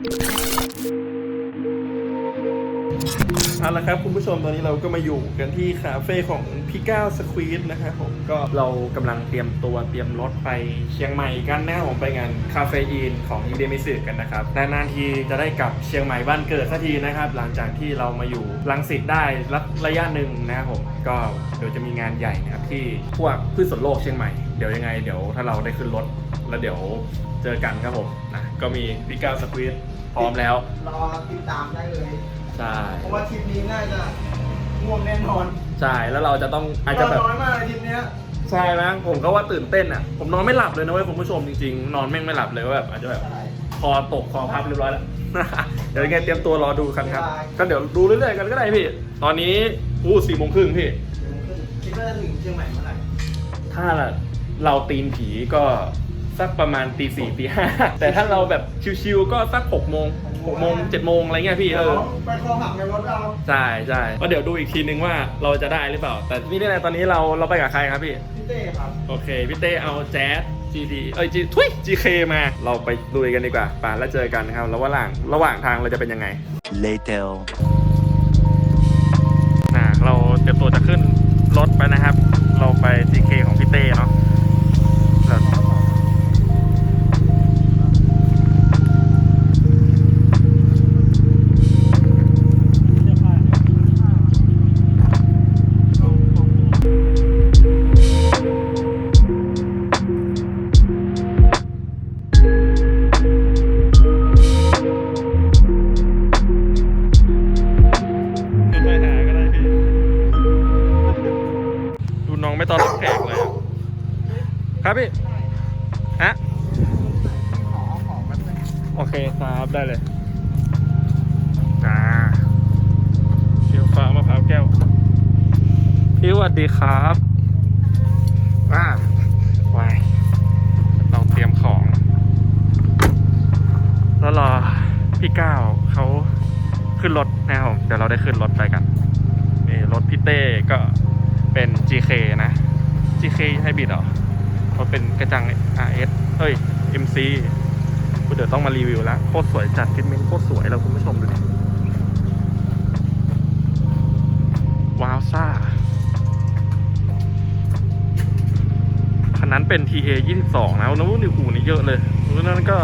เอาละครับคุณผู้ชมตอนนี้เราก็มาอยู่กันที่คาเฟ่ของพี่ก้าวสควีดนะครับผมก็เรากำลังเตรียมตัวเตรียมรถไปเชียงใหม่กันนะครับผมไปงานคาเฟอีนของยูเดมิสึกันนะครับนานๆทีจะได้กลับเชียงใหม่บ้านเกิดสักทีนะครับ หลังจากที่เรามาอยู่ลังสิตได้ระระยะหนึ่งนะครับผมก็เดี๋ยวจะมีงานใหญ่นะครับที่พวกพืชสวนโลกเชียงใหม่เดี๋ยวยังไงเดี๋ยวถ้าเราได้ขึ้นรถแล้วเดี๋ยวเจอกันครับผมนะก็มีพี่ก้าวสควีด พร้อมแล้ว รอติดตามได้เลย ใช่ เพราะว่าทริปนี้น่าจะง่วงแน่นอนใช่ แล้วเราจะต้องอาจจะแบบน้อยมากเลยทริปเนี้ย ใช่ไหมผมก็ว่าตื่นเต้นอะ ผมนอนไม่หลับเลยนะเว้ยคุณผู้ชมจริงๆ นอนแม่งไม่หลับเลยว่าแบบอาจจะแบบคอตกคอพับเรียบร้อยแล้ว เดี๋ยวยังไงเตรียมตัวรอดูกันครับก็เดี๋ยวดูเรื่อยๆกันก็ได้พี่ ตอนนี้อู้สี่โมงครึ่งพี่ คิดว่าจะถึงเชียงใหม่เมื่อไหร่ถ้าเราตีนผีก็ สักประมาณตีสี่ตีห้าแต่ถ้าเราแบบชิวๆก็สักหกโมงหกโมงเจ็ดโมงอะไรเงี้ยพี่เออไปคอหักในรถเราใช่ใช่ก็เดี๋ยวดูอีกทีนึงว่าเราจะได้หรือเปล่า แต่นี่นี่ตอนนี้เราเราไปกับใครครับพี่พี่เต้ครับโอเคพี่เต้เอาแจ๊ส GD เอ้ย G ทุย GK มาเราไปลุยกันดีกว่าป่าแล้วเจอกันนะครับแล้วว่าหลังระหว่างทางเราจะเป็นยังไง Later. ต้องมารีวิวแล้วโคตรสวยจัดฟิตเมนต์โคตรสวยเราคุณผู้ชมดูดิว้าวซ่าคันนั้นเป็น TA 22นะนู้นนี่หูนี่เยอะเลยนู้นนั่นก็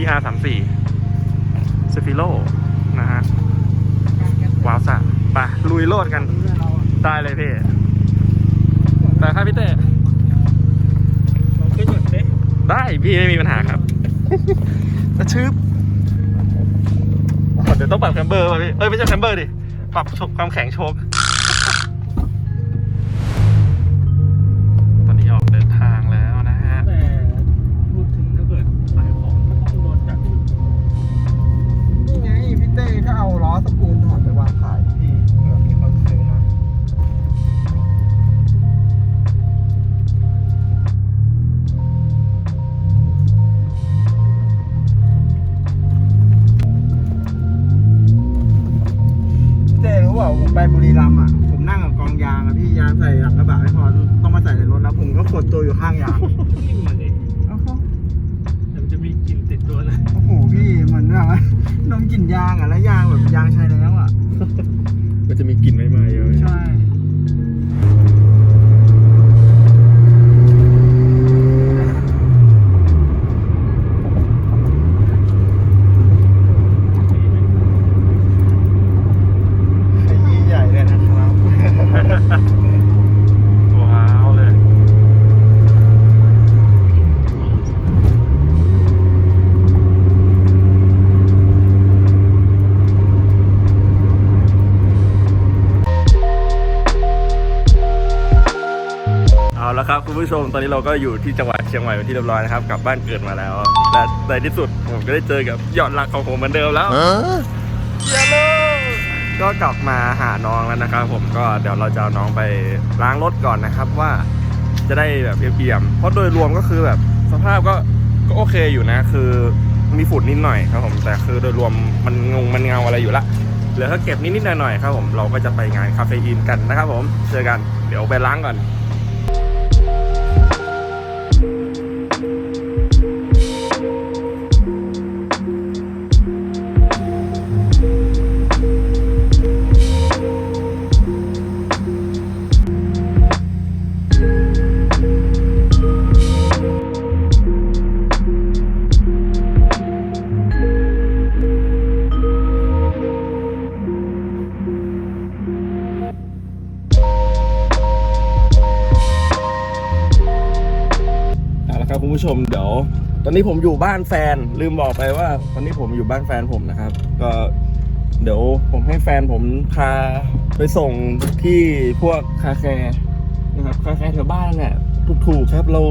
ER 34 s ซฟิโลนะฮะว้าวซ่าไปลุยโลดกันได้เลยพี่แต่ครับพี่เต้เราขึ้นหยุดเต้ได้พี่ไม่มีปัญหาครับ กระชืบเดี๋ยวต้องปรับแคมเบอร์ป่ะพี่ เอ้ยไม่ใช่แคมเบอร์ดิ ปรับความแข็งโชก ผู้ชมตอนนี้เราก็อยู่ที่จังหวัดเชียงใหม่เป็นที่เรียบร้อยนะครับกลับบ้านเกิดมาแล้ว และในที่สุดผมก็ได้เจอกับยอดรักของผมเหมือนเดิมแล้วเย้เลยก็กลับมาหาน้องแล้วนะครับผมก็เดี๋ยวเราจะเอาน้องไปล้างรถก่อนนะครับว่าจะได้แบบเอี่ยมๆเพราะโดยรวมก็คือแบบสภาพก็ก็โอเคอยู่นะ คือมีฝุ่นนิดหน่อยครับผมแต่คือโดยรวมมันงงมันเงาอะไรอยู่ละเหลือแค่เก็บนิดๆหน่อยๆครับผมเราก็จะไปงานคาเฟอีนกันนะครับผมเจอกันเดี๋ยวไปล้างก่อน ตอนนี้ผมอยู่บ้านแฟนลืมบอกไปว่าตอนนี้ผมอยู่บ้านแฟนผมนะครับ ก็เดี๋ยวผมให้แฟนผมพาไปส่งที่พวกคาแคร์นะครับคาแคร์แถวบ้านเนี่ยถูกๆครับเรา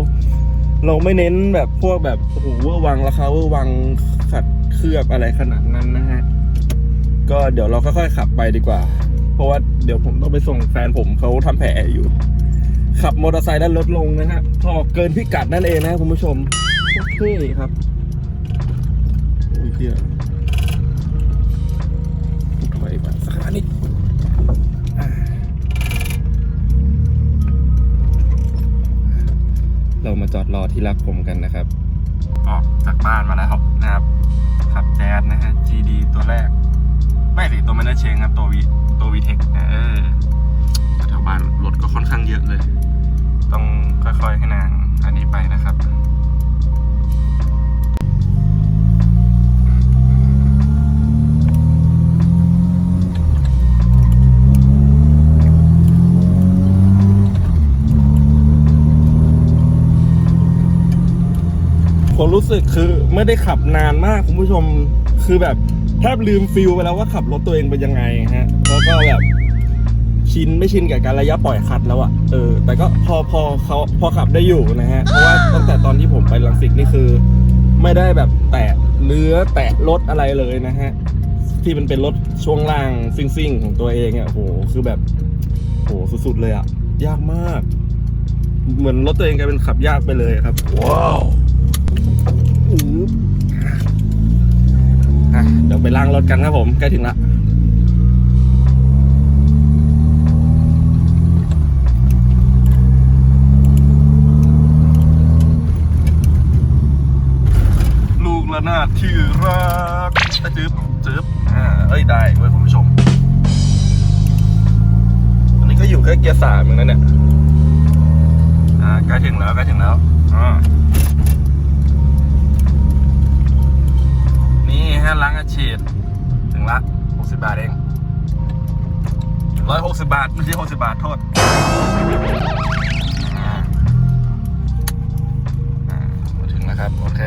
เราไม่เน้นแบบพวกแบบโอ้โหเวอร์วังราคาเวอร์วังขัดเคลือบอะไรขนาดนั้นนะฮะก็เดี๋ยวเราค่อยๆขับไปดีกว่า เพราะว่าเดี๋ยวผมต้องไปส่งแฟนผมเขาทำแผลอยู่ ขับมอเตอร์ไซค์แล้วลดลงนะฮะพอเกินพิกัดนั่นเองนะคุณผู้ชม โอเคครับอุ้ยเฮียถอยไปสักขนาดนี้อ่าเรามาจอดรอที่รักผมกันนะครับ ออกจากบ้านมาแล้วครับนะครับขับแจ๊สนะฮะ GD ตัวแรก ไม่สิตัวมันน่าเชงครับตัววีตัววีเทคเออแถวบ้านรถก็ค่อนข้างเยอะเลย ต้องค่อยๆให้นางอันนี้ไปนะครับ ผมรู้สึกคือไม่ได้ขับนานมากคุณผู้ชมคือแบบแทบลืมฟิลไปแล้วว่าขับรถตัวเองเป็นยังไงฮะแล้วก็แบบชินไม่ชินกับการระยะปล่อยคัดแล้วอะเออ แต่ก็พอพอเขาพอขับได้อยู่นะฮะเพราะว่าตั้งแต่ตอนที่ผมไปลังสิตนี่คือ ไม่ได้แบบแตะเนื้อแตะรถอะไรเลยนะฮะที่มันเป็นรถช่วงล่างซิ่งๆของตัวเองอะโหคือแบบโหสุดๆเลยอะยากมาก เหมือนรถตัวเองกลายเป็นขับยากไปเลยครับ ว้าว อะเดี๋ยวไปล้างรถกันครับผมใกล้ถึงละลูกละนาดที่รักจึ๊บจึ๊บอ่าเอ้ยได้เว้ยคุณผู้ชม อันนี้ก็อยู่แค่เกียร์สามเองนะเนี่ย อ่าใกล้ถึงแล้วใกล้ถึงแล้วอ่า ฮะล้างอาชีพถึงละ 60 บาทเอง 160 บาทไม่ใช่60 บาทโทษมาถึงแล้วครับ โอเค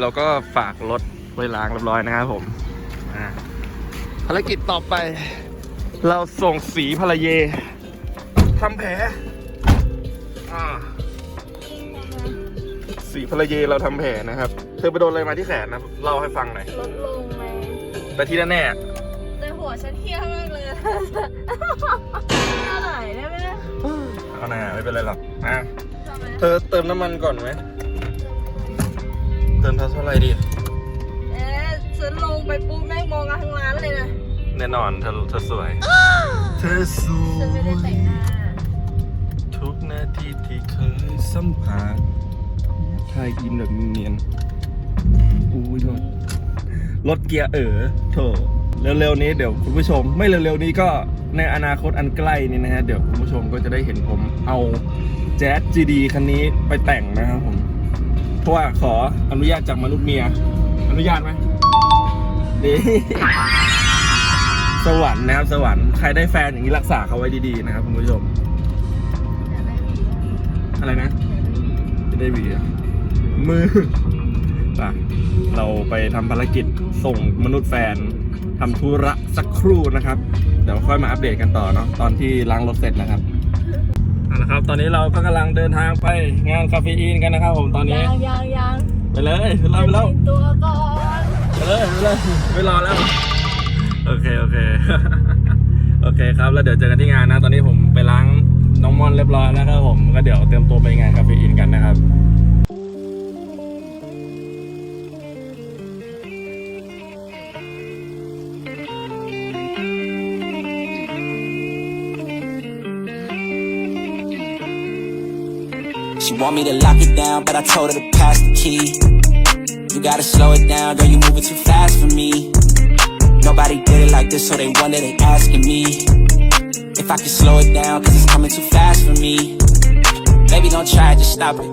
เราก็ฝากรถไว้ล้างเรียบร้อยนะครับผมภารกิจต่อไป เราส่งสีภรรเยทำแผลสีภรรเยเราทำแผลนะครับ ธอไปโดนอะไรมาที่แขนนะเล่าให้ฟังหน่อยลดลงไหมแต่ที่แน่แต่หัวฉันเที่ยวมากเลยอะเท่าไหร่ได้ไหมเนี่ยๆเอาหน่าไม่เป็นไรหรอกอะทำไมเธอเติมน้ำมันก่อนไหมเติมเท่าไหร่ดีเอ๊ะฉันลงไปปุ๊บแม่งมองกันทั้งร้านเลยนะ แน่นอนเธอเธอสวย เธอสวฉันไม่ได้แต่งยหน้า ทุกนาทีที่เคยสัมผัสไทยอินแบบเนียนๆ อุ้ยโทษรถเกียร์เอ๋อโถเร็วๆนี้เดี๋ยวคุณผู้ชม ไม่เร็วๆนี้ก็ในอนาคตอันใกล้นี้นะฮะเดี๋ยวคุณผู้ชมก็จะได้เห็นผมเอาแจ๊ส GD คันนี้ไปแต่งนะครับผมเพราะว่าขออนุญาตจากมนุษย์เมีย อนุญาตไหมดีสวรรค์นะครับสวรรค์ใครได้แฟนอย่างนี้รักษาเขาไว้ดีๆนะครับคุณผู้ชมอยากได้หวีอะอะไรนะจะได้หวีอะมือ ป่ะเราไปทำภารกิจส่งมนุษย์แฟนทำธุระสักครู่นะครับ เดี๋ยวค่อยมาอัปเดตกันต่อเนาะตอนที่ล้างรถเสร็จนะครับเอาละครับ ตอนนี้เราก็กำลังเดินทางไปงานคาเฟอีนกันนะครับผมตอนนี้ ยังยังยังไปเลยเราไปแล้วแต่งตัวก่อนไปเลยไปเลยไม่รอแล้ว โอเคโอเค โอเคครับแล้วเดี๋ยวเจอกันที่งานนะ ตอนนี้ผมไปล้างน้องมอนเรียบร้อยแล้วครับผมก็เดี๋ยวเตรียมตัวไปงานคาเฟอีนกันนะครับ want me to lock it down, but I told her to pass the key. You gotta slow it down, girl, you moving too fast for me. Nobody did it like this, so they wonder, they asking me. If I can slow it down, cause it's coming too fast for me. Baby, don't try just stop it.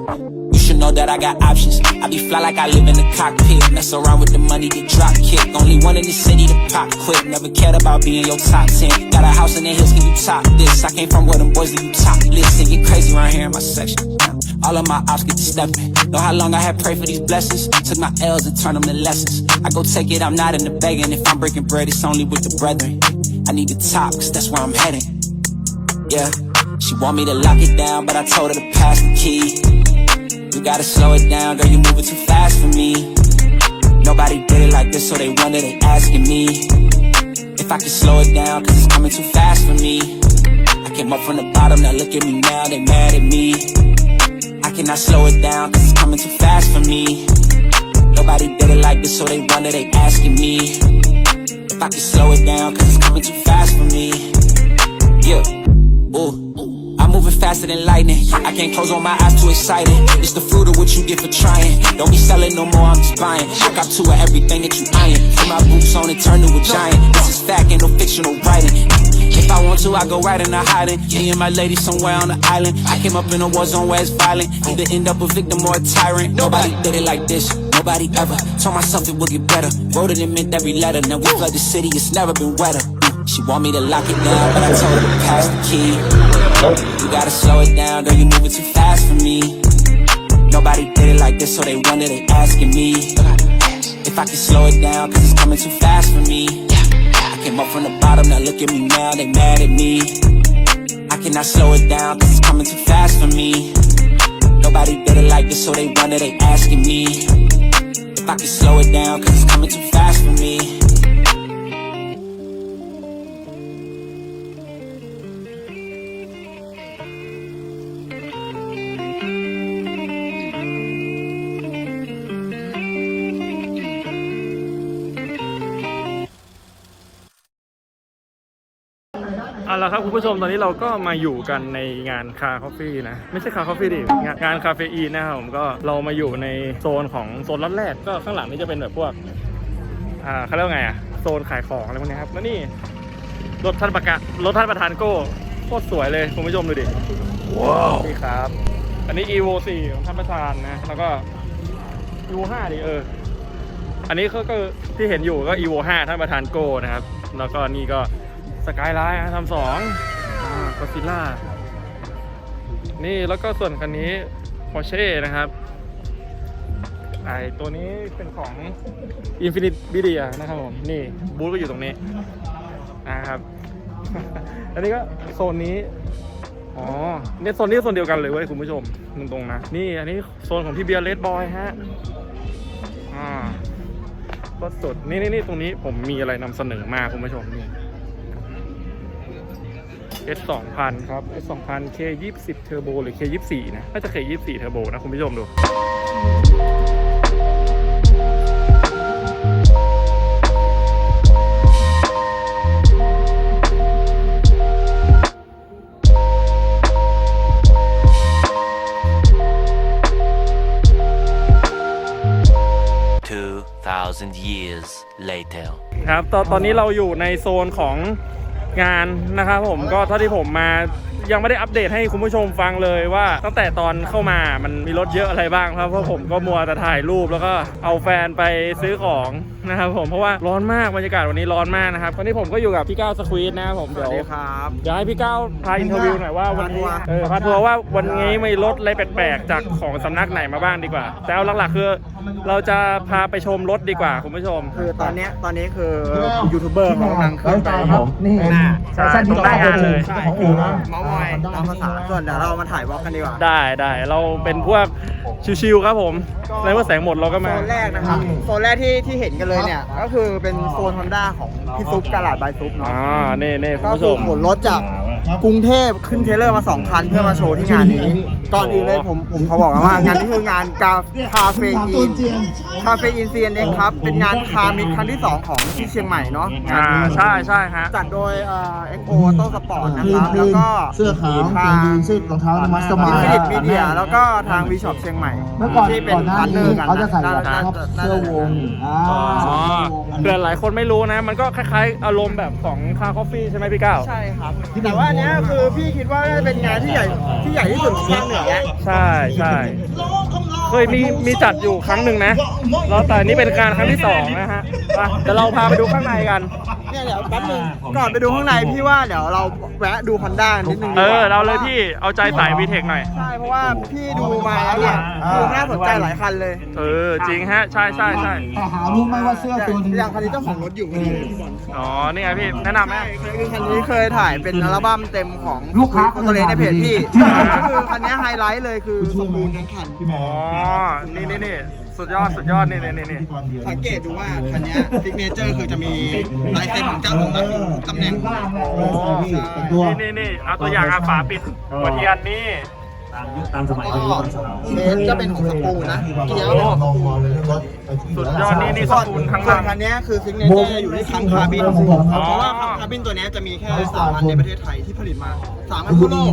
You should know that I got options. I be fly like I live in the cockpit. Mess around with the money, get drop kick. Only one in the city to pop quick. Never cared about being your top 10. Got a house in the hills, can you top this? I came from where them boys that you top listen. Get crazy around here in my section. All of my ops get to stepping. Know how long I had prayed for these blessings. Took my L's and turned them to lessons. I go take it, I'm not in the begging. If I'm breaking bread, it's only with the brethren. I need to top, cause that's where I'm heading. Yeah. She want me to lock it down, but I told her to pass the key. You gotta slow it down, girl, you moving too fast for me. Nobody did it like this, so they wonder, they asking me. If I can slow it down, cause it's coming too fast for me. I came up from the bottom, now look at me now, they mad at me. I slow it down, cause it's coming too fast for me. Nobody did it like this, so they wonder, they asking me. If I can slow it down, cause it's coming too fast for me. Yeah. Ooh. I'm moving faster than lightning. I can't close on my eyes, too excited. It's the fruit of what you get for trying. Don't be selling no more, I'm just buying. I got two of everything that you eyeing. Put my boots on and turn to a giant. This is fact, ain't no fictional writing. If I want to, I go right into hiding. Me and my lady somewhere on the island. I came up in a war zone where it's violent. Either end up a victim or a tyrant. Nobody did it like this. Nobody ever. Told myself it would get better. Wrote it and meant every letter. Now we flood the city, it's never been wetter. Mm, she want me to lock it down, but I told her to pass the key. You gotta slow it down, girl, you moving too fast for me. Nobody did it like this, so they wonder, they asking me. If I can slow it down, cause it's coming too fast for me. Came up from the bottom, now look at me now, they mad at me. I cannot slow it down, cause it's coming too fast for me. Nobody did it like this, so they wonder, they asking me. If I can slow it down, cause it's coming too fast for me. ครับคุณผู้ชมตอนนี้เราก็มาอยู่กันในงานคาคอฟฟี่นะ ไม่ใช่คาคอฟฟี่ดิงานงานคาเฟอีนนะครับผมก็เรามาอยู่ในโซนของโซนรถแรกก็ข้างหลังนี่จะเป็นแบบพวกอ่าเขาเรียกว่าไงอะโซนขายของอะไรพวกนี้ครับแล้วนี่รถท่านประกาศรถท่านประธานโก้โคตรสวยเลยคุณผู้ชมดูดิว้าวนี่ครับ อันนี้ evo 4ของท่านประธานนะแล้วก็ evo 5ดิเอออันนี้ก็ก็ที่เห็นอยู่ก็ evo 5ท่านประธานโก้นะครับ แล้วก็นี่ก็ส กายไลน์ทำสองก็ซิล่า นี่แล้วก็ส่วนคันนี้ Porsche นะครับ ไอตัวนี้เป็นของ Infinite v i d i a นะครับผม นี่บูธก็อยู่ตรงนี้นะครับ อันนี้ก็โซนนี้ อ๋อ เนี่ยโซนนี้โซนเดียวกันเลยเว้ยคุณผู้ชมตรงๆนะ นี่อันนี้โซนของพี่เบียร์เลดบอยฮะ อ่าก็สดนี่นี่นี่ตรงนี้ผมมีอะไรนำเสนอมาคุณผู้ชมนี่ S 2 0 0 0ครับ S 2 0 0 0 K 20 Turbo หรือ K 24นะน่าจะ K 24 Turbo นะคุณผู้ชมดู2,000 years later. ครับตอนตอนนี้เราอยู่ในโซนของ งานนะครับผมก็เท่าที่ผมมา ยังไม่ได้อัปเดตให้คุณผู้ชมฟังเลยว่า ตั้งแต่ตอนเข้ามามันมีรถเยอะอะไรบ้างครับเพราะผมก็มัวแต่ถ่ายรูปแล้วก็เอาแฟนไปซื้อของนะครับผมเพราะว่าร้อนมากบรรยากาศวันนี้ร้อนมากนะครับวันนี้ผมก็อยู่กับพี่ก้าวสควีดนะครับผมสเดี๋วัยวสดีครับเดี๋ยวให้พี่ก้าวพาอินเทอร์วิวหน่อยว่าวันนี้พาทัวร์เออพาทัวร์ว่าวันนี้มีรถอะไรแปลกๆจากของสำนักไหนมาบ้างดีกว่า แต่เอาหลักๆคือเราจะพาไปชมรถดีกว่าคุณผู้ชม คือตอนเนี้ยตอนนี้คือยูทูบเบอร์เขากำลังขึ้นไปผมนี่หน้าใช่ตรงหน้างานเลยใช่ของอู่นะเมาส์มอยตามภาษาส่วนเดี๋ยวเรามาถ่ายวอล์กกันดีกว่าได้ได้เราเป็นพวกชิวๆครับผมในว่าแสงหมดเราก็โซมานแรกนะครับโซนแรกที่ที่เห็นกันเลยเนี่ย ก็คือเป็นโซนฮอนด้าของพี่ซุปกาลาดบายซุปเนาะอ่าเน่เน่คุณก็ผู้ชคือม ขนรถจากกรุงเทพขึ้นเทรลเลอร์มาสองคันเพื่อมาโชว์ที่งานนี้ก่อนอื่นเลยผมผมเขาบอกกันว่างานนี้คืองานกาคาเฟอีนคาเฟอีนเซียนเองครับเป็นงานคามิดครั้งที่2ของที่เชียงใหม่เนาะงาอ่านนี้ใช่ใช่ฮะ จัดโดยเอ็กโอโต้สปอร์ตนะคครีรับมครีแล้วมก็เสื้อขาวกางเกงยีนส์รองเท้ามาสเตอร์มาอินยฟินิตมีเดียแล้วก็ทางวีช็อปเชียงใหม่ม่เมื่อก่อนที่เป็นก่อนหน้าพาร์ทเนอนี้ร์กันเขาจะใส่แบบน่าชอบน่าเสื้อวงอ่าอ๋อเสื้อวงเผื่อหลายคนไม่รู้นะ มันก็คล้ายๆ อารมณ์แบบของคาคอฟฟี่ใช่ไหมพี่ก้าว ใช่ครับแต่ว่าอันเนี้ยคือพี่คิดว่าน่าจะเป็นงานที่ใหญ่ที่ใหญ่ที่สุดของภาคเหนือแล้ว ใช่ใช่เคยมีมีจัดอยู่ครั้งหนึ่งนะแล้วแต่นี่เป็นการครั้งที่สองนะฮะ ไปเดี๋ยวเราพาไปดูข้างในกัน เนี่ยเดี๋ยวแป๊บนึงก่อนไปดูข้างในพี่ว่าเดี๋ยวเราแวะดูฮอนด้านิดนึงดีเอกว่าอเราเลยพี่เอาใจสายวีเทคหน่อย ใช่เพราะว่าพี่ดูมาแล้วเนี่ยคือน่าสนใจหลายคันเลยเออ จริงฮะ ใช่ใช่ใช่แต่หารู้ไหมว่าเสื้อตัวนี้อย่างคันนี้เจ้าของรถอยู่พอดีอ๋อ นี่ไงพี่ แนะนำไหม ใช่คือคันนี้เคยถ่ายเป็นอัลบั้มเต็มของลูกค้าโฟโตเลสในเพจพี่ก็คือคันนี้ไฮไลท์เลยคือสมบูรณ์ทั้งคัน อ๋อ นี่นี่นี่ สุดยอดสุดยอดนี่นี่นี่นี่สังเกตดูว่าคันนี้ซิกเนเจอร์คือจะมีลายเซ็นของเจ้าของรถอยู่ตำแหน่งโอ้แต่ตัวนี่นี่นี่เอาตัวอย่างอาฝาปิดหัวเทียนนี่ ตามยุคตามสมัยก็เบสจะเป็นของสปูนะเกียร์เป็นของสปูสุดยอดนี่นี่สปูนทั้งส่วนลำคันนี้คือซิกเนเจอร์อยู่ที่คังคาร์บินเพราะว่าคังคาร์บินตัวนี้จะมีแค่สามอันในประเทศไทยที่ผลิตมาสามอันทั่วโลก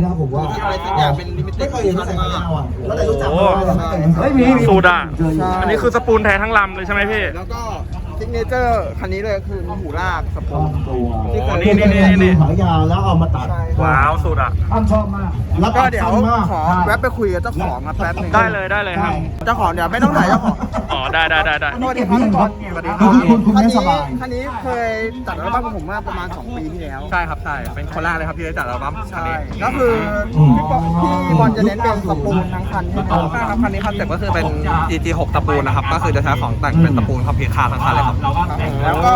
ที่อะไรสักอย่างเป็นลิมิเต็ดชั่นมากก็เลยรู้จักโอ้เฮ้ยมีมีสูตรอะใช่อันนี้คือสปูนแท้ทั้งลำเลยใช่ไหมพี่แล้วก็ ซิกเนเจอร์คันนี้เลยคือหูลากสปูที่เคย นี่นี่นี่นี่ขายาวแล้วเอามาตัดใช่ว้าวสุดอะ ท่านชอบมากแล้วก็เดี๋ยวสั้นมากขอแวะไปคุยกับเจ้าของมาแป๊บหนึงได้เลยได้เลยครับ เจ้าของเดี๋ยวไม่ต้องถ่ายเจ้าของ อ๋อได้ได้ได้ได้ สวัสดีครับทุกคนสวัสดีคคุรับณคุณคุณคันไม่สนี้บายคันนี้เคยจัดอัลบั้มกับผมมาประมาณ 2 ปีที่แล้ว ใช่ครับใช่ เป็นคนแรกเลยครับที่ได้จัดอัลบั้มคันใช่ นี้ก็คือพี่บอลพี่บอลจะเน้นเป็นสปูนทั้งคันใช่ไหมใช่ครับคันนี้คอนเซ็ปต์ก็คือเป็น GT6 ตะปูนนะครับ ก็คือจะใช้ของแต่งเป็นตะปูนครับพีคาทั้งคันเลยครับแล้วก็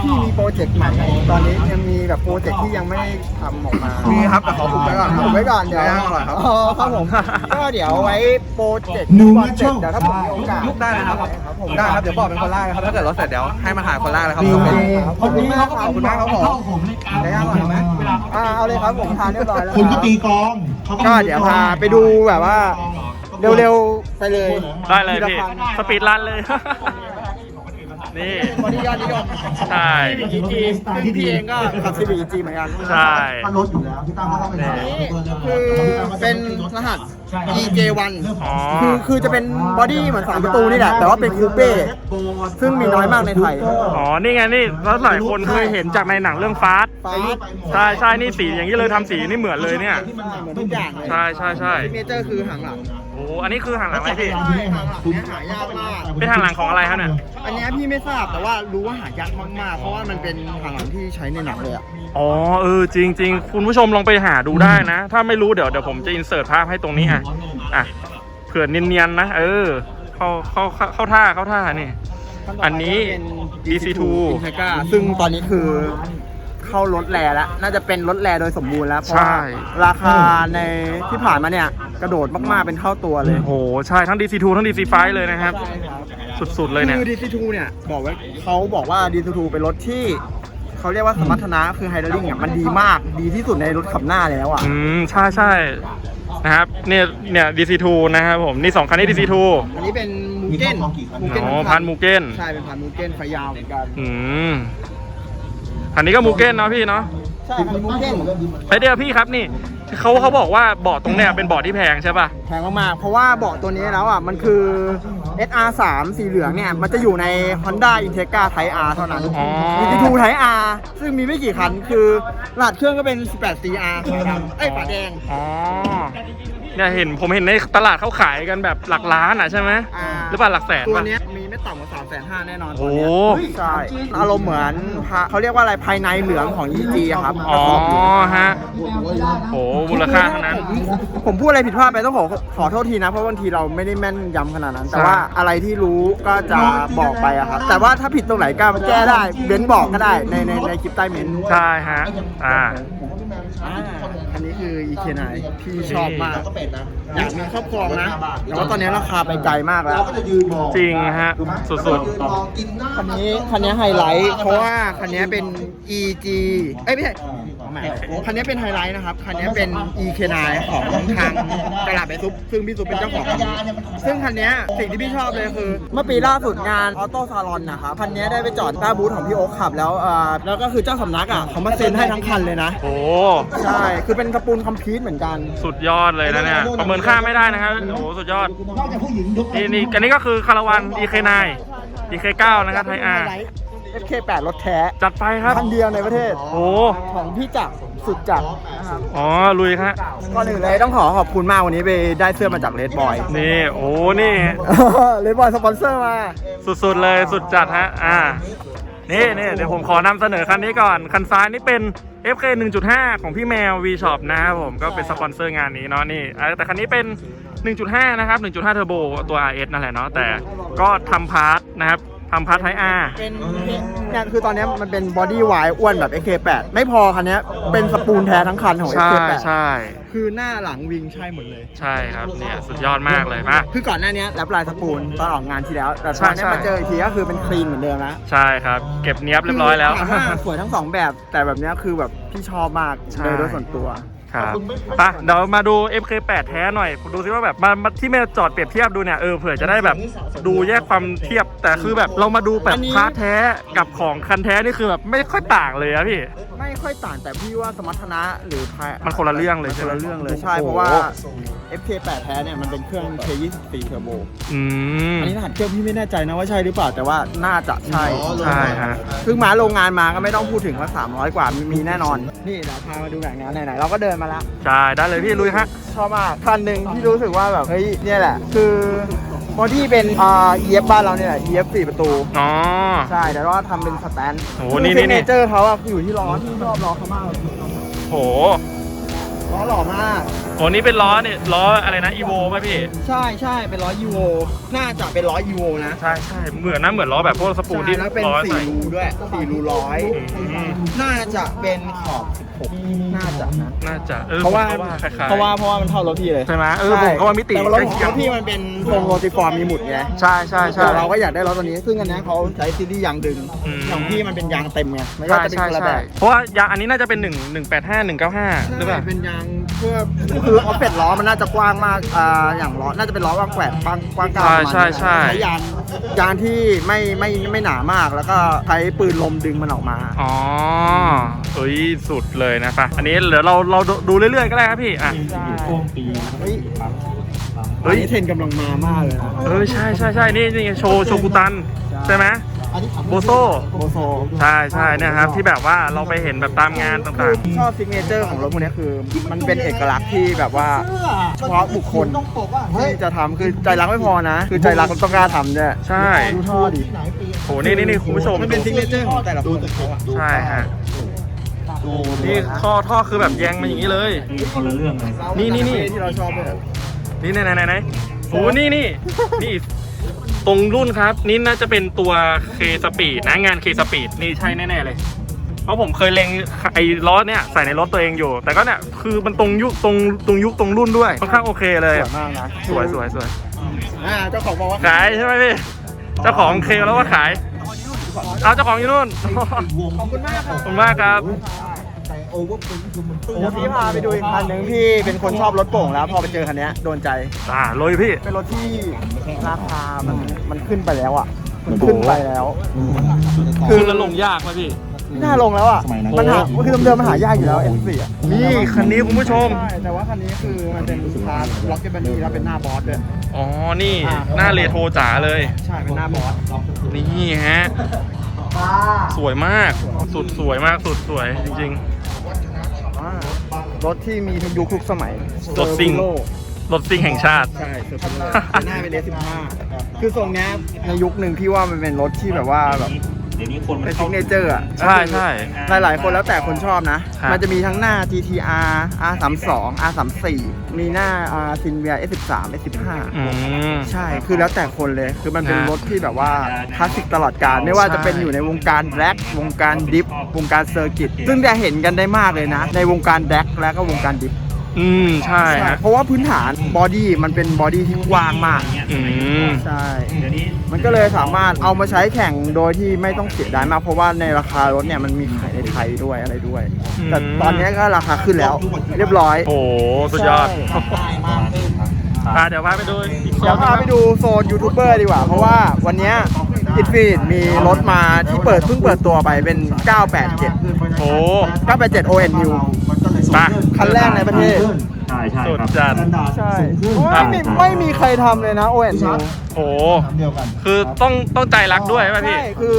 พี่มีโปรเจกต์ใหม่ตอนนี้ยังมีแบบโปรเจกต์ที่ยังไม่ได้ทำออกมามีครับแต่ขออุบไว้ก่อนครับผมไว้ก่อนเดี๋ยวไม่อร่อยครับ อ๋อครับผมก็เดี๋ยวไว้โปรเจกต์หนูพี่บมาอลเสช่ร็วจงเดี๋ยวถ้าผมมีโอกาสได้เลยครับ ครับผมได้ครับเดี๋ยวบอกเป็นคนแรกเลยครับถ้าเกิดรถเสร็จเดี๋ยวให้มาถ่ายคนแรกเลยครับดีต้องเป็นขอบคุณมากครับขอบคุณมากครับผมเข้าผมในการได้อร่อยไหมอ่าเอาเลยครับผมทานเรียบร้อยแล้วคุณก็รับตีกลองขาก็เดี๋ยวพาไปดูแบบว่า เร็วๆไปเลยได้เลยพี่ทีะคันสปีดรันเลย นี่บริยอดนิยมใช่ซึ่งพี่เองก็ขับ CBG เหมือนกัน ใช่ ก็ลดอยู่แล้วพี่ตั้มก็ต้องไปอันนี้คือเป็นรหัส EJ1 อ๋อ คือคือจะเป็นบอดี้เหมือนสามประตูนี่แหละ แต่ว่าเป็นคูเป้ซึ่งมีน้อยมากในไทยอ๋อ นี่ไงนี่แล้วหลายคนเคยเห็นจากในหนังเรื่องฟาสฟ้าใช่ใช่นี่สีอย่างนี้เลยทำสีนี่เหมือนเลยเนี่ย เหมือนทุกอย่างเลยใช่ใช่ใช่ ซิกเนเจอร์คือหางหลัง โอ้อันนี้คือหางหลังอะไรพี่ ใช่หางหลังเนี่ยหายากมาก เป็นหางหลังของอะไรครับเนี่ย อันเนี้ยพี่ไม่ทราบแต่ว่ารู้ว่าหายากมากๆ เพราะว่ามันเป็นหางหลังที่ใช้ในหนังเลยอะอ๋อเออจริงจริงคุณผู้ชมลองไปหาดูได้นะ ถ้าไม่รู้เดี๋ยวเดี๋ยวผมจะอินเสิร์ตภาพให้ตรงนี้อะอะเผื่อเนียนๆนะ เออ เข้าเข้าเข้าเข้าท่าเข้าท่านี่ อันนี้เป็น DC2 Integra ซึ่งตอนนี้คือ เข้ารถแรแล้ว น่าจะเป็นรถแรโดยสมบูรณ์แล้ว เพราะใช่ว่าราคาในที่ผ่านมาเนี่ย กระโดดมากๆเป็นเท่าตัวเลยโอ้โห ใช่ ทั้ง DC2 ทั้ง DC5 เลยนะครับ ใช่ครับสุดๆเลยเนี่ย คือ DC2 เนี่ยบอกไว้เขาบอกว่า DC2 เป็นรถที่ เขาเรียกว่าสมรรถนะคือไฮดรอลิงอะมันดีมากดีที่สุดในรถขับหน้าแล้วอะ อืม ใช่ใช่นะครับ เนี่ย เนี่ย DC2 นะครับผม นี่สองคันนี้ DC2 อันนี้เป็นมูเก้นมูเก้นอ๋อ พันมูเก้น ใช่เป็นพันมูเก้นไฟยาวเหมือนกัน อืม อันนี้ก็มูเก้นเนาะพี่เนาะใช่พันมูเก้นไอเดียวพี่ครับนี่เขาเขาบอกว่าเบาะตรงเนี้ยเป็นเบาะที่แพงใช่ป่ะแพงมากๆเพราะว่าเบาะตัวนี้แล้วอะมันคือ SR3 สีเหลืองเนี่ยมันจะอยู่ใน Honda Integra Type R เท่านั้นอ๋อมี T2 Type R ซึ่งมีไม่กี่คันคือรหัสเครื่องก็เป็น 18CR ฝาดำเอ้ยฝาแดงอ๋อเนี่ยเห็นผมเห็นในตลาดเขาขายกันแบบหลักล้านอะใช่ไหมอ่าหรือเปล่าหลักแสนตัวป่ะเนี้ยมีไม่ ต่ำกว่า3 5 0 0 0แน่นอนโอ้ตัวเนี้ยใช่อารมณ์เหมือนพระเขาเรียกว่าอะไรภายในเหลืองของ EG อะครับอ๋อฮะโหมูลค่าทั้งนั้น ผมผมพูดอะไรผิดพลาดไปต้องขอขอโทษทีนะ เพราะบางทีเราไม่ได้แม่นยำขนาดนั้น แต่ใช่ว่าอะไรที่รู้ก็จะบอกไปอะครับแต่ว่าถ้าผิดตรงไหนก็แก้ได้เบนซ์บอกก็ได้ในในในคลิปใต้เมนต์ ใช่ฮะ อ่า อ่าอันนี้คือ EK9 ที่ชอบมากอยากมีครอบครองนะ แต่ว่าตอนนี้ราคาไปไกลมากแล้วก็จะยืนมองจริงฮะสุดยืนมองกินหน้าคันนี้คันนี้ไฮไลท์ เพราะว่าคันนี้เป็น EG เอ้ยไม่ใช่เอาใหม่คันนี้เป็นไฮไลท์นะครับ คันนี้เป็น EK9 ของทางตลาดไปซุป ซึ่งพี่ซุปเป็นเจ้าของ ซึ่งคันนี้สิ่งที่พี่ชอบเลยคือ เมื่อปีล่าสุดงานออโต้ซาลอนนะครับ คันนี้ได้ไปจอดหน้าบูธของพี่โอ๊คขับแล้วเอ่อแล้วก็คือเจ้าสำนักอะเขามาเซ็นให้ทั้งคันเลยนะๆโอ้ ใช่ คือเป็นสปูนคอมพิวต์เหมือนกัน สุดยอดเลยนะเนี่ยประเมินค่าไม่ได้นะครับโอ้โหสุดยอดนอกจากผู้หญิงยกนี่นี่อันนี้ก็คือคาราวาน DK9 DK9 นะครับไทยอา FK8 รถแท้จัดไปครับคันเดียวในประเทศ โอ้ของพี่จักรสุดจักรนะครับอ๋อลุยครับก่อนอื่นเลยต้องขอขอบคุณมากวันนี้ไปได้เสื้อมาจากเลดบอยนี่ โอ้นี่เลดบอยสปอนเซอร์มา สุดๆเลยสุดจัดฮะอ่านี่นี่เดี๋ยวผมขอนำเสนอคันนี้ก่อน คันซ้ายนี่เป็น FK 1.5 ของพี่แมว V Shop นะครับผมก็เป็นสปอนเซอร์งานนี้เนาะนี่อ่าแต่คันนี้เป็น 1.5 นะครับ 1.5 เทอร์โบตัว RS นั่นแหละเนาะแต่ก็ทำพาร์ทนะครับ ทำพาร์ทไทอาเป็นเนี่ยคือตอนเนี้ยมันเป็นบอดี้ไวอ้วนแบบ FK8 ไม่พอคันเนี้ยเป็นสปูนแท้ทั้งคันของ ใช่ FK8 ใช่ คือหน้าหลังวิงใช่หมดเลย ใช่ครับเนี่ยสุดยอดมากเลยมา คือก่อนหน้านี้แรปลายสปูนตอนออกงานที่แล้ว แต่ใช่ตอนเนี้ยใช่ มาเจออีกทีก็คือเป็นคลีนเหมือนเดิมแล้วใช่ครับ เก็บเนี้ยบเรียบร้อยแล้ว ถามว่าสวยทั้งสองแบบแต่แบบเนี้ยคือแบบพี่ชอบมากใช่เลยโดยส่วนตัว ครับไปะเดี๋ยวมาดู FK8 แท้หน่อย ดูซิว่าแบบมามาที่เมย์จอดเปรียบเทียบดูเนี่ย เออเผื่อจะได้แบบดูแยกความเทียบแต่คือแบบเรามาดูแบบอันนี้พาร์ทแท้กับของคันแท้นี่คือแบบไม่ค่อยต่างเลยอะพี่ ไม่ ค่อยต่างแต่พี่ว่าสมรรถนะหรือภายมันคนละเรื่องเลยมันใช่คไหมนละเรื่องเลยใช่โอ้โหเพราะว่า FK8 แท้เนี่ยมันเป็นเครื่อง K24 เทอร์โบอืม อันนี้รหัสเครื่องพี่ไม่แน่ใจนะว่าใช่หรือเปล่าแต่ว่าน่าจะใช่ใช่ฮะเพิ่งมาโรงงานมาก็ไม่ต้องพูดถึงว่า300 กว่ามีมีแน่นอน นี่เดี๋ยวพามาดูแบบนี้ไหนๆเราก็เดินมาแล้ว ใช่ ได้เลยพี่ลุยฮะ ชอบมากคันหนึ่งที่รู้สึกว่าแบบเฮ้ยเนี่ยแหละ คือบอดี้เป็นอ่า EF บ้านเราเนี่ยแหละ EF สี่ประตู อ๋อใช่ แต่ว่าทำเป็นสแตนโอ้โหนี่นี่นี่ เนเจอร์เขาอะอยู่ที่ล้อที่ชอบล้อเขามากเลยโห ล้อหล่อมากโหนี่เป็นล้อเนี่ยล้ออะไรนะอีโวป่ะพี่ ใช่ใช่เป็นล้อยูโวน่าจะเป็นล้อยูโวนะใช่ใช่เหมือนนะเหมือนล้อแบบพวกสปูนที่ใช่แล้วเป็นล้อสี่ใส่รูด้วยสี่รูร้อยอืมน่าจะเป็นขอบ16น่าจะนะน่าจะเออเพราะว่าผมก็คล้ายๆเพราะว่าเพราะว่ามันเท่ารถพี่เลยใช่ไหมเออผมก็ว่ามิติแต่ว่ารถใกล้ขเคียองงพี่มันเป็นทรงโรติฟอร์มมีหมุดไงใช่ใช่ใช่ แต่เราก็อยากได้รถตัวนี้ซึ่งอันเนี้ยเขาใช้ซีรีส์ยางดึงอืม ของพี่มันเป็นยางเต็มไงมันก็ใช่จะเป็นใช่คนละแบใช่บเพราะว่ายางอันนี้น่าจะเป็น 1 1 8 5 1 9 5หรือเปใช่ล่า เป็นยางเพื่อคือออฟเฟตล้อมันน่าจะกว้างมากอ่าอย่างล้อน่าจะเป็นล้อกว้างแกว่งกว้างกว้างกลางใช่ประมาณใช่นี้ใช่ใช้ยางยางที่ไม่ไม่ไม่หนามากแล้วก็ใช้ปืนลมดึงมันออกมา อ๋อเฮ้ยสุดเลยนะปะอันนี้เดี๋ยวเราเราดูเรื่อยๆก็ได้ครับพี่อะใช่ช่วงปีเฮ้ยเฮ้ยอันนี้เทรนด์กำลังมามากเลยนะเออใช่ใช่ใช่นี่นี่ไงโชว์โชกุตัน ใช่ไหมอันนี้ถาม โบโซ โบโซใช่ใช่เนี่ยครับที่แบบว่าเราไปเห็นแบบตามงานต่างชอบซิกเนเจอร์ของรถพวกนี้คือ มันเป็นเอกลักษณ์ที่แบบว่าเฉพาะบุคคลต้องบอกว่าเฮ้ยที่จะทำคือใจรักไม่พอนะ คือใจรักมันต้องกล้าทำด้วยๆ ใช่ดูท่อดิไหนปีโหนี่นี่นี่คุณผู้ชมมันเป็นซิกเนเจอร์ของแต่ละคนเขาอะใช่ฮะนี่ท่อท่อคือแบบแยงมาอย่างนี้เลย นี่คนละเรื่องเลยนี่นี่นี่ ที่เราชอบเลยนี่ไหนไหนไหนไหนโอ้นี่นี่นี่ ตรงรุ่นครับ นี่น่าจะเป็นตัว K Speed นะงาน K Speed นี่ใช่แน่ๆเลย เพราะผมเคยเล็งไอ้ล้อเนี่ยใส่ในรถตัวเองอยู่ แต่ก็เนี่ยคือมันตรงยุคตรงตรงยุคตรงรุ่นด้วยค่อนข้างโอเคเลย สวยมากนะสวยสวยสวยอ่าเจ้าของบอกว่าขายใช่ไหมพี่เจ้าของเคแล้วว่าขายเอาเจ้าของอยู่นู่นขอบคุณมากคขรัอบบคุณมากครับแต่ โอเวอร์ปรินท์คือมันตื้เดี๋ยวพี่พาไปดูอีกคันหนึ่งพี่เป็นคนชอบรถโป่งแล้ว พอไปเจอคันเนี้ยโดนใจ อ่าโรยพี่ เป็นรถที่ราคามันมันขึ้นไปแล้วอะ มันขึ้นไปแล้ว คือจะลงยากไหมพี่ไม่น่าลงแล้วอะ มันหาคือเดิมๆมันหายากอยู่แล้ว F4 อะนี่คันนี้คุณผู้ชม ใช่แต่ว่าคันนี้คือมันเป็นพาร์ทล็อกเก็ตบันนี่แล้วเป็นหน้าบอสด้วยอ๋อ นี่หน้าเรโทรจ๋าเลย ใช่เป็นหน้าบอสนี่ฮะ สวยมาก สุดสวยมาก สุดสวยจริง อ่ารถที่มีทุกยุคทุกสมัยรถซิ่ง เซอร์โลๆรถซิ่งแห่งชาติ ใช่เซอร์โลหน้าเป็นเลสิบห้าคือทรงเนี้ยในยุคหนึ่งพี่ว่ามันเป็นรถที่แบบว่าแบบ เดี๋ยวนี้คนเป็นซิกเนเจอร์อะใช่ใช่หลายๆ คนแล้วแต่คนชอบนะ ครับ มันจะมีทั้งหน้า GTR R32 R34 มีหน้า R s i n v i a S13 S15 อืม ใช่ คือแล้วแต่คนเลย คือมันเป็นนะรถที่แบบว่าคลาสสิกตลอดการไม่ว่าจะเป็นอยู่ในวงการแร็กวงการดิฟ วงการเซอร์กิต ซึ่งจะเห็นกันได้มากเลยนะ ในวงการแร็กและก็วงการดิฟ อืมใช่ฮะ เพราะว่าพื้นฐานบอดี้มันเป็นบอดี้ที่กว้างมากอืม ใช่ เดี๋ยวนี้มันก็เลยสามารถเอามาใช้แข่งโดยที่ไม่ต้องเสียดายมาก เพราะว่าในราคารถเนี่ยมันมีขายในไทยด้วยอะไรด้วย อืม แต่ตอนนี้ก็ราคาขึ้นแล้ว เรียบร้อย โอ้โหสุดยอดใช่ อ่าเดี๋ยวพาไปดูอีกโซเดี๋ยวนพาไปดูโซนยูทูบเบอร์ดีกว่า เพราะว่าวันเนี้อินฟินิตมีรถมาที่เปิดเพิ่งเปิดตัวไปเป็น 987 โอ้987 ON New ไป คันแรกในประเทศ ใช่ใช่สุดครับจัด ใช่ไม่มีไม่มีใครทำเลยนะโอเอ็นยูโอ้ทำเดียวกันคือต้องต้องใจรักด้วยใช่ไหมพี่ ใช่คือ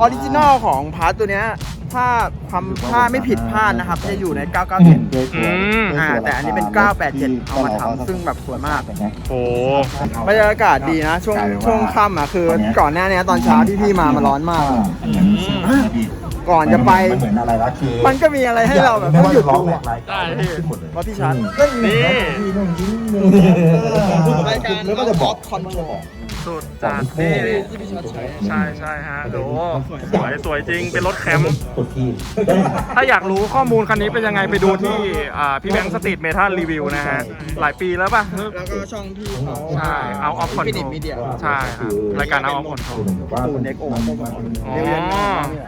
ออริจินอลของพาร์ทตัวเนี้ยถ้าความถ้าไม่ผิดพลาดนะครับ จะอยู่ใน 997 อืม อ่า แต่อันนี้เป็น 987 เอามาทำซึ่งแบบสวยมากโอ้บรรยากาศดีนะ ช่วงช่วงค่ำอะคือ ก่อนหน้านี้ตอนเช้าที่พี่มามันร้อนมาก ก่อนจะไป มันเหมือนอะไรวะคือมันก็มีอะไรให้เราแบบต้องหยุดดูอะได้พี่รถพี่ชัดนี่รายการแล้วก็จะบอกคอนโทร สุดจัดนี่ใช่ใช่ฮะโอ้สวยสวยจริงเป็นรถแคมป์กดที่ถ้าอยากรู้ข้อมูลคันนี้เป็นยังไงไปดูที่อ่าพี่แบงค์สตรีทเมทัลรีวิวนะฮะ หลายปีแล้วป่ะ แล้วก็ช่องพี่เขาใช่เอาออฟคอนฟิโทนิรมีเดียใช่ครับรายการเอาออฟคอนโทรตูนเอ็กโออ๋อเรียนมาเนี่ย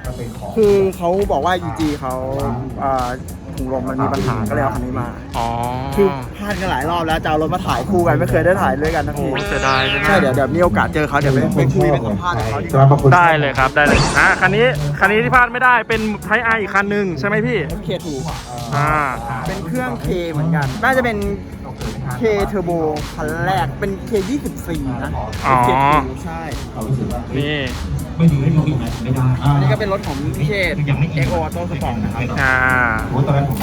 คือเขาบอกว่า EG เขาอ่า ถุงลมมันมีปัญหาก็เลยเอาคันนี้มา อ๋อคือพลาดกันหลายรอบแล้วจะเอารถมาถ่ายคู่กันไม่เคยได้ถ่ายด้วยกันทั้งโอ้ทีเสียดายใช่ไหมใช่เดี๋ยวเดี๋ยวมีโอกาสเจอเขาเดี๋ยวไปไปคุยไปสัมภาษณ์กับเขาดีกว่าได้เลยครับได้เลยอะคันนี้คันนี้ที่พลาดไม่ได้เป็นไทไออีกคันหนึ่งใช่ไหมพี่เคทูอ่าเป็นเครื่อง K เหมือนกัน น่าจะเป็น K Turbo คันแรกเป็น K 24นะอ๋อเป็น K2 ใช่นี่ ไม่ดีไม่ดีไม่ได้อันนี้ก็เป็นรถของพี่เชษ X O Auto Sport นะครับ อ่า โอ้ตอนนั้นผม